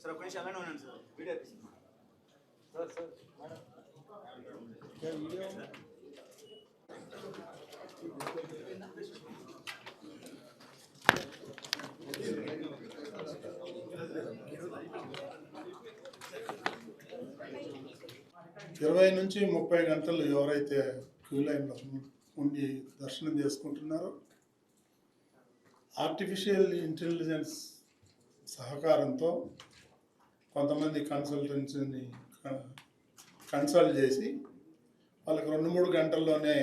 Sir ఒక నిమిషం అలానే ఉన్నాను సార్ వీడియో తీస్తున్నాను. ఇరవై నుంచి ముప్పై గంటలు ఎవరైతే క్యూ లైన్లో ఉండి దర్శనం చేసుకుంటున్నారో ఆర్టిఫిషియల్ ఇంటెలిజెన్స్ సహకారంతో కొంతమంది కన్సల్టెన్సీని కన్సల్ట్ చేసి వాళ్ళకి రెండు మూడు గంటల్లోనే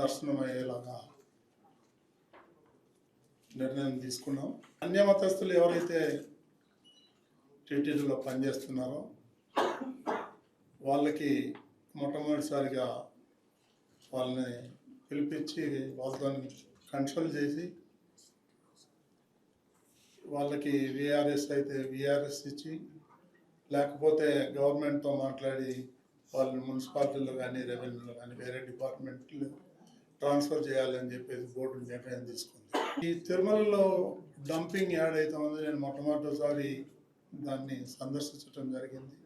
దర్శనం అయ్యేలాగా నిర్ణయం తీసుకున్నాం. అన్యమతస్తులు ఎవరైతే టీటీడీలో పనిచేస్తున్నారో వాళ్ళకి మొట్టమొదటిసారిగా వాళ్ళని పిలిపించి వాళ్ళతో కన్సల్ట్ చేసి వాళ్ళకి విఆర్ఎస్ అయితే విఆర్ఎస్ ఇచ్చి లేకపోతే గవర్నమెంట్తో మాట్లాడి వాళ్ళని మున్సిపాలిటీలో కానీ రెవెన్యూలో కానీ వేరే డిపార్ట్మెంట్లు ట్రాన్స్ఫర్ చేయాలని చెప్పేసి బోర్డు నిర్ణయం తీసుకుంది. ఈ తిరుమలలో డంపింగ్ యాడ్ అవుతుందో నేను మొట్టమొదటిసారి దాన్ని సందర్శించడం జరిగింది.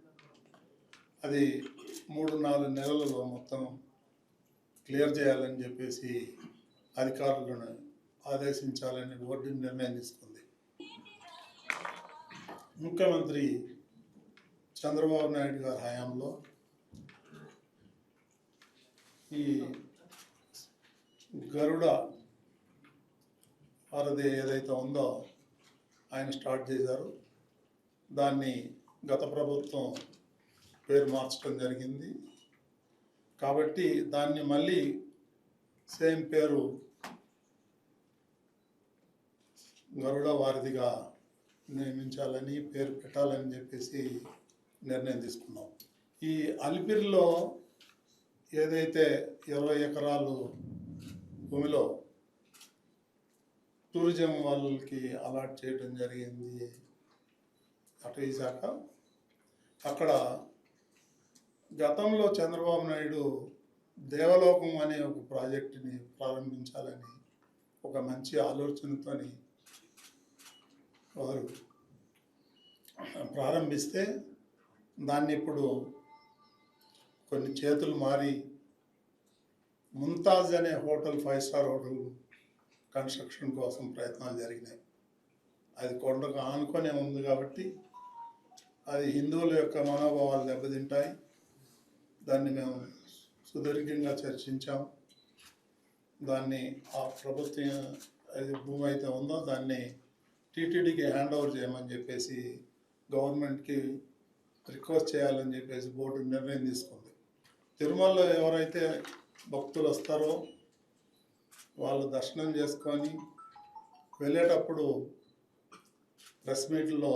అది మూడు నాలుగు నెలలలో మొత్తం క్లియర్ చేయాలని చెప్పేసి అధికారులను ఆదేశించాలని బోర్డు నిర్ణయం తీసుకుంది. ముఖ్యమంత్రి చంద్రబాబు నాయుడు గారి హయాంలో ఈ గరుడ అరది ఏదైతే ఉందో ఆయన స్టార్ట్ చేశారు. దాన్ని గత ప్రభుత్వం పేరు మార్చడం జరిగింది. కాబట్టి దాన్ని మళ్ళీ సేమ్ పేరు గరుడ వారిదిగా నియమించాలని పేరు పెట్టాలని చెప్పేసి నిర్ణయం తీసుకున్నాం. ఈ అలిపిరిలో ఏదైతే ఇరవై ఎకరాలు భూమిలో టూరిజం వాళ్ళకి అలాట్ చేయడం జరిగింది అటవీ శాఖ అక్కడ గతంలో చంద్రబాబు నాయుడు దేవలోకం అనే ఒక ప్రాజెక్టుని ప్రారంభించాలని ఒక మంచి ఆలోచనతోని వారు ప్రారంభిస్తే దాన్ని ఇప్పుడు కొన్ని చేతులు మారి ముంతాజ్ అనే hotel five star hotel construction కోసం ప్రయత్నాలు జరిగినాయి. అది కొండకు ఆనుకొనే ఉంది కాబట్టి అది హిందువుల యొక్క మనోభావాలు దెబ్బతింటాయి. దాన్ని మేము సుదీర్ఘంగా చర్చించాం. దాన్ని ఆ ప్రభుత్వం అది భూమి అయితే ఉందో దాన్ని టీటీడీకి హ్యాండ్ ఓవర్ చేయమని చెప్పేసి గవర్నమెంట్కి రిక్వెస్ట్ చేయాలని చెప్పేసి బోర్డు నిర్ణయం తీసుకుంది. తిరుమలలో ఎవరైతే భక్తులు వస్తారో వాళ్ళు దర్శనం చేసుకొని వెళ్ళేటప్పుడు ప్రెస్ మీట్లో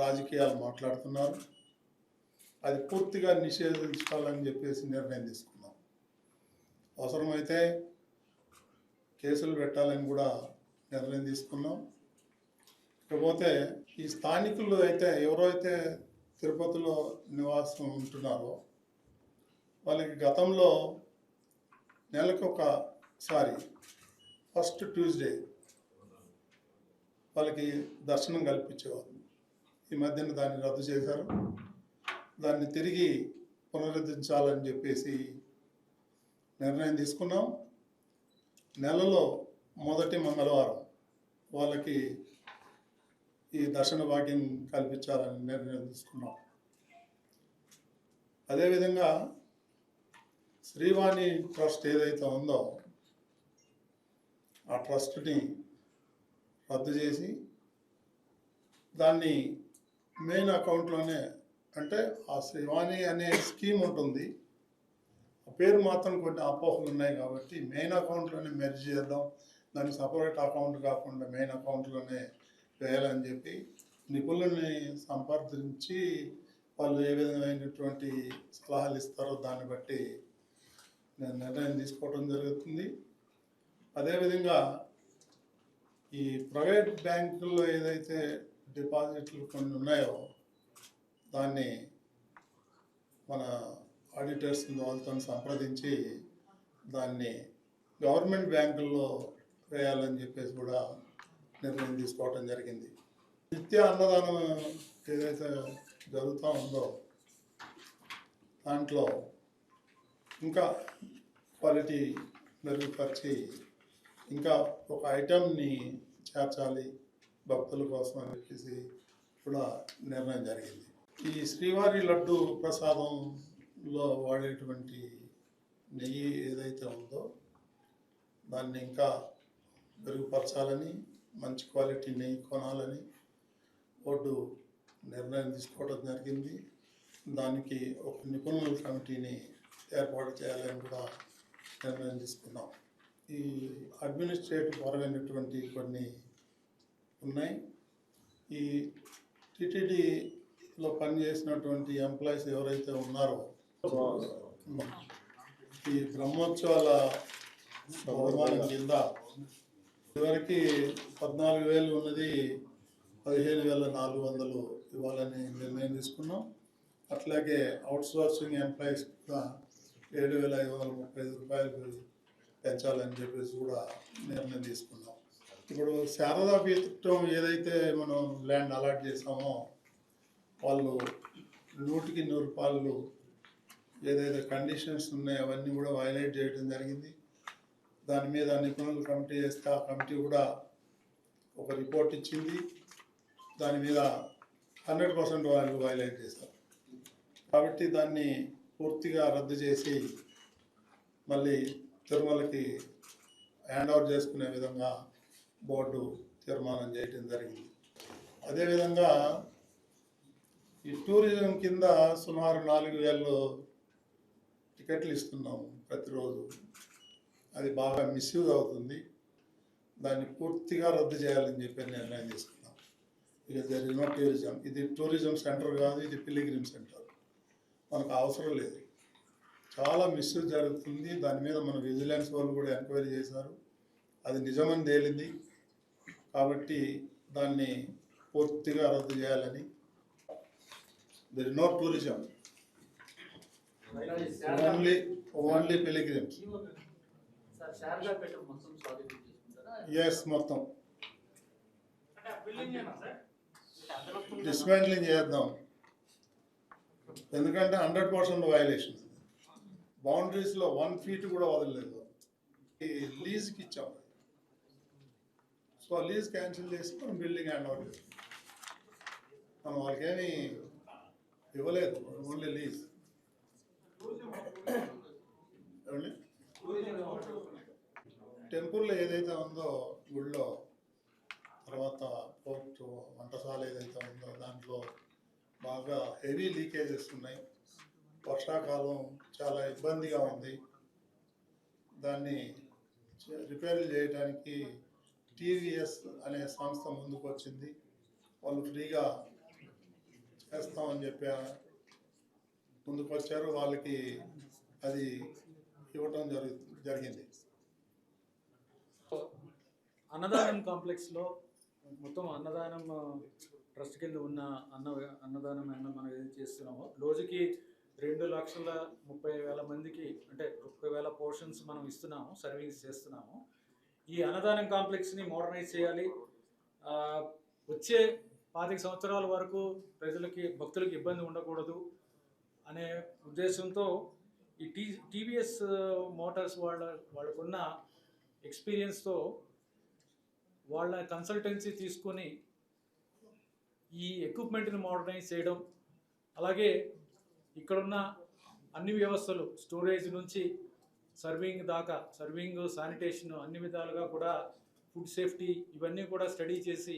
రాజకీయాలు మాట్లాడుతున్నారు. అది పూర్తిగా నిషేధించాలని చెప్పేసి నిర్ణయం తీసుకున్నాం. అవసరమైతే కేసులు పెట్టాలని కూడా నిర్ణయం తీసుకున్నాం. ఇకపోతే ఈ స్థానికులు అయితే ఎవరైతే తిరుపతిలో నివాసం ఉంటున్నారో వాళ్ళకి గతంలో నెలకొకసారి ఫస్ట్ ట్యూస్డే వాళ్ళకి దర్శనం కల్పించేవారు. ఈ మధ్యన దాన్ని రద్దు చేశారు. దాన్ని తిరిగి పునరుద్ధరించాలని చెప్పేసి నిర్ణయం తీసుకున్నాం. నెలలో మొదటి మంగళవారం వాళ్ళకి ఈ దర్శన భాగ్యం కల్పించాలని నిర్ణయం తీసుకున్నాం. అదేవిధంగా శ్రీవాణి ట్రస్ట్ ఏదైతే ఉందో ఆ ట్రస్ట్ని రద్దు చేసి దాన్ని మెయిన్ అకౌంట్లోనే అంటే ఆ శ్రీవాణి అనే స్కీమ్ ఉంటుంది ఆ పేరు మాత్రం కొన్ని అపోహలు ఉన్నాయి కాబట్టి మెయిన్ అకౌంట్లోనే మెర్జ్ చేద్దాం. దాన్ని సపరేట్ అకౌంట్ కాకుండా మెయిన్ అకౌంట్లోనే వేయాలని చెప్పి నిపుణుల్ని సంప్రదించి వాళ్ళు ఏ విధమైనటువంటి సలహాలు ఇస్తారో దాన్ని బట్టి నేను నిర్ణయం తీసుకోవడం జరుగుతుంది. అదేవిధంగా ఈ ప్రైవేట్ బ్యాంకుల్లో ఏదైతే డిపాజిట్లు కొన్ని ఉన్నాయో దాన్ని మన ఆడిటర్స్ వాళ్ళతో సంప్రదించి దాన్ని గవర్నమెంట్ బ్యాంకుల్లో వేయాలని చెప్పేసి కూడా నిర్ణయం తీసుకోవటం జరిగింది. నిత్య అన్నదానం ఏదైతే జరుగుతూ ఉందో దాంట్లో ఇంకా క్వాలిటీ మెరుగుపరిచి ఇంకా ఒక ఐటెంని చేర్చాలి భక్తుల కోసం అని చెప్పేసి కూడా నిర్ణయం జరిగింది. ఈ శ్రీవారి లడ్డు ప్రసాదంలో వాడేటువంటి నెయ్యి ఏదైతే ఉందో దాన్ని ఇంకా మెరుగుపరచాలని మంచి క్వాలిటీ నెయ్యి కొనాలని బోర్డు నిర్ణయం తీసుకోవడం జరిగింది. దానికి ఒక నిపుణుల కమిటీని ఏర్పాటు చేయాలని కూడా నిర్ణయం తీసుకున్నాం. ఈ అడ్మినిస్ట్రేటివ్ పరమైనటువంటి కొన్ని ఉన్నాయి. ఈ టీటీడీలో పనిచేసినటువంటి ఎంప్లాయీస్ ఎవరైతే ఉన్నారో ఈ బ్రహ్మోత్సవాల కింద ఇదివరకు పద్నాలుగు వేలు ఉన్నది పదిహేను వేల నాలుగు వందలు ఇవ్వాలని నిర్ణయం తీసుకున్నాం. అట్లాగే అవుట్సోర్సింగ్ ఎంప్లాయీస్ కూడా ఏడు వేల ఐదు వందల ముప్పై ఐదు రూపాయలు పెంచాలని చెప్పేసి కూడా నిర్ణయం తీసుకున్నాం. ఇప్పుడు శారదా పీఠం ఏదైతే మనం ల్యాండ్ అలాట్ చేసామో వాళ్ళు నూటికి నూరు రూపాయలు ఏదైతే కండిషన్స్ ఉన్నాయో అవన్నీ కూడా వైలేట్ చేయడం జరిగింది. దాని మీద నిపుణులు కమిటీ చేస్తే ఆ కమిటీ కూడా ఒక రిపోర్ట్ ఇచ్చింది. దాని మీద హండ్రెడ్ పర్సెంట్ వాళ్ళు వైలేట్ చేశారు. కాబట్టి దాన్ని పూర్తిగా రద్దు చేసి మళ్ళీ తిరుమలకి హ్యాండ్ ఓవర్ చేసుకునే విధంగా బోర్డు తీర్మానం చేయడం జరిగింది. అదేవిధంగా ఈ టూరిజం కింద సుమారు నాలుగు వేలు టికెట్లు ఇస్తున్నాము ప్రతిరోజు. అది బాగా మిస్యూజ్ అవుతుంది. దాన్ని పూర్తిగా రద్దు చేయాలని చెప్పి నిర్ణయం తీసుకున్నాం. ఇక జరిగిన టూరిజం ఇది టూరిజం సెంటర్ కాదు ఇది పిలిగ్రిమ్ సెంటర్ మనకు అవసరం లేదు. చాలా మిస్యూజ్ జరుగుతుంది. దాని మీద మన విజిలెన్స్ వాళ్ళు కూడా ఎంక్వైరీ చేశారు. అది నిజమని తేలింది. కాబట్టి దాన్ని పూర్తిగా రద్దు చేయాలని. There no tourism only only pilgrims sir Sharadapeta మొత్తం స్వాధీనం చేసుకుంటారా ఎస్ మొత్తం డిస్మాంట్లింగ్ చేద్దాం. ఎందుకంటే హండ్రెడ్ పర్సెంట్ వైలేషన్ బౌండరీస్లో వన్ ఫీట్ కూడా వదలలేదు. ఈ లీజ్కి ఇచ్చాం. సో ఆ లీజ్ క్యాన్సిల్ చేసి మనం బిల్డింగ్ హ్యాండ్ ఓవర్ చేస్తాం. మనం వాళ్ళకేమి ఇవ్వలేదు. ఓన్లీ లీజ్ ఏమండి? టెంపుల్లో ఏదైతే ఉందో గుళ్ళో తర్వాత పోర్ట్ వంటశాల ఏదైతే ఉందో దాంట్లో బాగా హెవీ లీకేజెస్ ఉన్నాయి. వర్షాకాలం చాలా ఇబ్బందిగా ఉంది. దాన్ని రిపేర్ చేయడానికి టీవీఎస్ అనే సంస్థ ముందుకు వచ్చింది వాళ్ళు ఫ్రీగా చేస్తామని చెప్పి ముందుకు వచ్చారు వాళ్ళకి అది ఇవ్వటం జరుగు జరిగింది. అన్నదానం కాంప్లెక్స్లో మొత్తం అన్నదానం ట్రస్ట్ కింద ఉన్న అన్న అన్నదానం అన్న మనం ఏది చేస్తున్నామో రోజుకి రెండు లక్షల ముప్పై వేల మందికి అంటే ముప్పై వేల పోర్షన్స్ మనం ఇస్తున్నాము సర్వీస్ చేస్తున్నాము. ఈ అన్నదానం కాంప్లెక్స్ని మోడర్నైజ్ చేయాలి. వచ్చే పాతిక సంవత్సరాల వరకు ప్రజలకి భక్తులకి ఇబ్బంది ఉండకూడదు అనే ఉద్దేశంతో ఈ టీ టీవీఎస్ మోటార్స్ వాళ్ళ వాళ్ళకున్న ఎక్స్పీరియన్స్తో వాళ్ళ కన్సల్టెన్సీ తీసుకొని ఈ ఎక్విప్మెంట్ని మోడర్నైజ్ చేయడం అలాగే ఇక్కడున్న అన్ని వ్యవస్థలు స్టోరేజ్ నుంచి సర్వింగ్ దాకా సర్వింగ్ శానిటేషన్ అన్ని విధాలుగా కూడా ఫుడ్ సేఫ్టీ ఇవన్నీ కూడా స్టడీ చేసి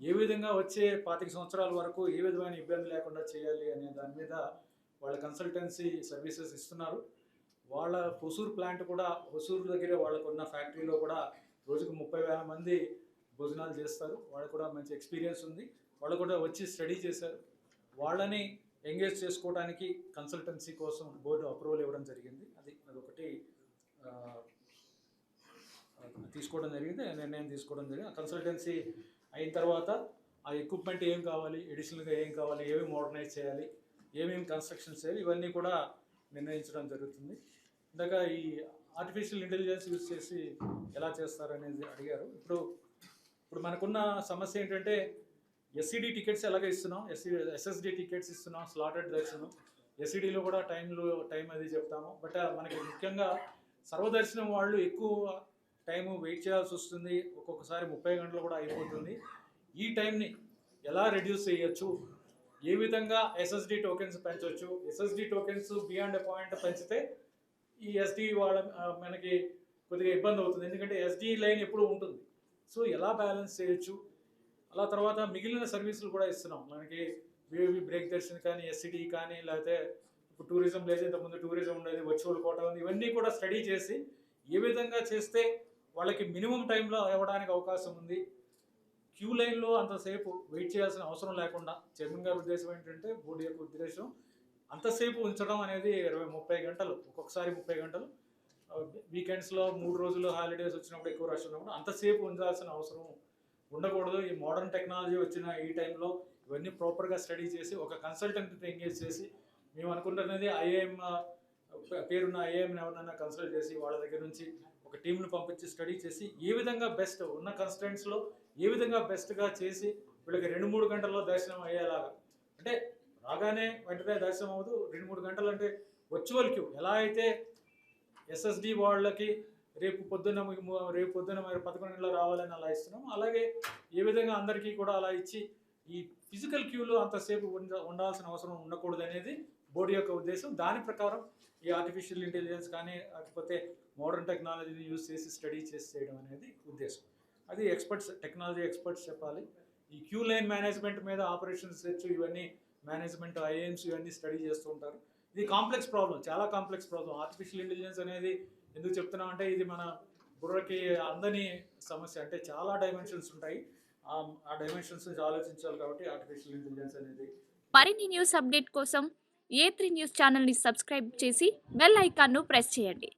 ఏ విధంగా వచ్చే పాతిక సంవత్సరాల వరకు ఏ విధమైన ఇబ్బంది లేకుండా చేయాలి అనే దాని మీద వాళ్ళ కన్సల్టెన్సీ సర్వీసెస్ ఇస్తున్నారు. వాళ్ళ హొసూరు ప్లాంట్ కూడా హొసూరు దగ్గర వాళ్ళకున్న ఫ్యాక్టరీలో కూడా రోజుకు ముప్పై వేల మంది భోజనాలు చేస్తారు. వాళ్ళకు కూడా మంచి ఎక్స్పీరియన్స్ ఉంది. వాళ్ళు కూడా వచ్చి స్టడీ చేశారు. వాళ్ళని ఎంగేజ్ చేసుకోవడానికి కన్సల్టెన్సీ కోసం బోర్డు అప్రూవల్ ఇవ్వడం జరిగింది. అది అదొకటి తీసుకోవడం జరిగింది. నిర్ణయం తీసుకోవడం జరిగింది. కన్సల్టెన్సీ అయిన తర్వాత ఆ ఎక్విప్మెంట్ ఏం కావాలి ఎడిషనల్గా ఏం కావాలి ఏమి మోడర్నైజ్ చేయాలి ఏమేమి కన్స్ట్రక్షన్స్ చేయాలి ఇవన్నీ కూడా నిర్ణయించడం జరుగుతుంది. ఇందాక ఈ ఆర్టిఫిషియల్ ఇంటెలిజెన్స్ యూజ్ చేసి ఎలా చేస్తారనేది అడిగారు. ఇప్పుడు ఇప్పుడు మనకున్న సమస్య ఏంటంటే ఎస్సీడీ టికెట్స్ ఎలాగ ఇస్తున్నాం? ఎస్సీ ఎస్ఎస్డి టికెట్స్ ఇస్తున్నాం స్లాటెడ్ దర్శనం ఎస్సీడీలో కూడా టైంలో టైం అది చెప్తాము. బట్ uh, మనకి ముఖ్యంగా సర్వదర్శనం వాళ్ళు ఎక్కువ టైం వెయిట్ చేయాల్సి వస్తుంది. ఒక్కొక్కసారి ముప్పై గంటలు కూడా అయిపోతుంది. ఈ టైంని ఎలా రెడ్యూస్ చేయొచ్చు? ఏ విధంగా ఎస్ఎస్డి టోకెన్స్ పెంచవచ్చు ఎస్ఎస్డి టోకెన్స్ బియాండ్ పాయింట్ పెంచితే ఈ ఎస్డి వాళ్ళ మనకి కొద్దిగా ఇబ్బంది అవుతుంది. ఎందుకంటే ఎస్డి లైన్ ఎప్పుడు ఉంటుంది. సో ఎలా బ్యాలెన్స్ చేయొచ్చు? అలా తర్వాత మిగిలిన సర్వీసులు కూడా ఇస్తున్నాం. మనకి వేవి బ్రేక్ దర్శన్ కానీ ఎస్సిడి కానీ లేకపోతే ఇప్పుడు టూరిజం లేదు ఇంతకుముందు టూరిజం ఉండేది వర్చువల్ కోట ఉంది ఇవన్నీ కూడా స్టడీ చేసి ఏ విధంగా చేస్తే వాళ్ళకి మినిమం టైంలో ఇవ్వడానికి అవకాశం ఉంది? క్యూ లైన్లో అంతసేపు వెయిట్ చేయాల్సిన అవసరం లేకుండా చైర్మన్ గారి ఉద్దేశం ఏంటంటే బోర్డు యొక్క ఉద్దేశం అంతసేపు ఉంచడం అనేది ఇరవై ముప్పై గంటలు ఒక్కొక్కసారి ముప్పై గంటలు. వీకెండ్స్లో మూడు రోజులు హాలిడేస్ వచ్చినప్పుడు ఎక్కువ రష్ ఉన్నప్పుడు అంతసేపు ఉంచాల్సిన అవసరం ఉండకూడదు. ఈ మోడర్న్ టెక్నాలజీ వచ్చిన ఈ టైంలో ఇవన్నీ ప్రాపర్గా స్టడీ చేసి ఒక కన్సల్టెంట్ని ఎంగేజ్ చేసి మేము అనుకుంటున్నది ఐఏఎం పేరున్న ఐఏఎంని ఎవరినైనా కన్సల్ట్ చేసి వాళ్ళ దగ్గర నుంచి ఒక టీంను పంపించి స్టడీ చేసి ఏ విధంగా బెస్ట్ ఉన్న కన్స్టెంట్స్లో ఏ విధంగా బెస్ట్గా చేసి వీళ్ళకి రెండు మూడు గంటల్లో దర్శనం అయ్యేలాగా. అంటే రాగానే వెంటనే దర్శనం అవ్వదు. రెండు మూడు గంటలు అంటే వర్చువల్ క్యూ ఎలా అయితే ఎస్ఎస్డి వాళ్ళకి రేపు పొద్దున్న రేపు పొద్దున్న మరి పదకొండు గంటల రావాలని అలా ఇస్తున్నాం అలాగే ఏ విధంగా అందరికీ కూడా అలా ఇచ్చి ఈ ఫిజికల్ క్యూలో అంతసేపు ఉండ ఉండాల్సిన అవసరం ఉండకూడదు అనేది బోర్డు యొక్క ఉద్దేశం. దాని ప్రకారం ఈ ఆర్టిఫిషియల్ ఇంటెలిజెన్స్ కానీ లేకపోతే మోడర్న్ టెక్నాలజీని యూజ్ చేసి స్టడీ చేసి చేయడం అనేది ఉద్దేశం. అది ఎక్స్పర్ట్స్ టెక్నాలజీ ఎక్స్పర్ట్స్ చెప్పాలి. ఈ క్యూ లైన్ మేనేజ్మెంట్ మీద ఆపరేషన్ రీసెర్చ్ ఇవన్నీ మేనేజ్మెంట్ ఐఏఎమ్స్ ఇవన్నీ స్టడీ చేస్తూ ఉంటారు. ఇది కాంప్లెక్స్ ప్రాబ్లం చాలా కాంప్లెక్స్ ప్రాబ్లం ఆర్టిఫిషియల్ ఇంటెలిజెన్స్ అనేది ఎందుకు చెప్తున్నాం అంటే ఇది మన బుర్రకి అందని సమస్య. అంటే చాలా డైమెన్షన్స్ ఉంటాయి. ఆ- ఆ డైమెన్షన్స్ ఆలోచించాలి కాబట్టి ఆర్టిఫిషియల్ ఇంటెలిజెన్స్ అనేది మరిన్ని న్యూస్ అప్డేట్ కోసం ఏ త్రీ న్యూస్ ఛానల్ని సబ్స్క్రైబ్ చేసి బెల్ ఐకాన్ను ప్రెస్ చేయండి.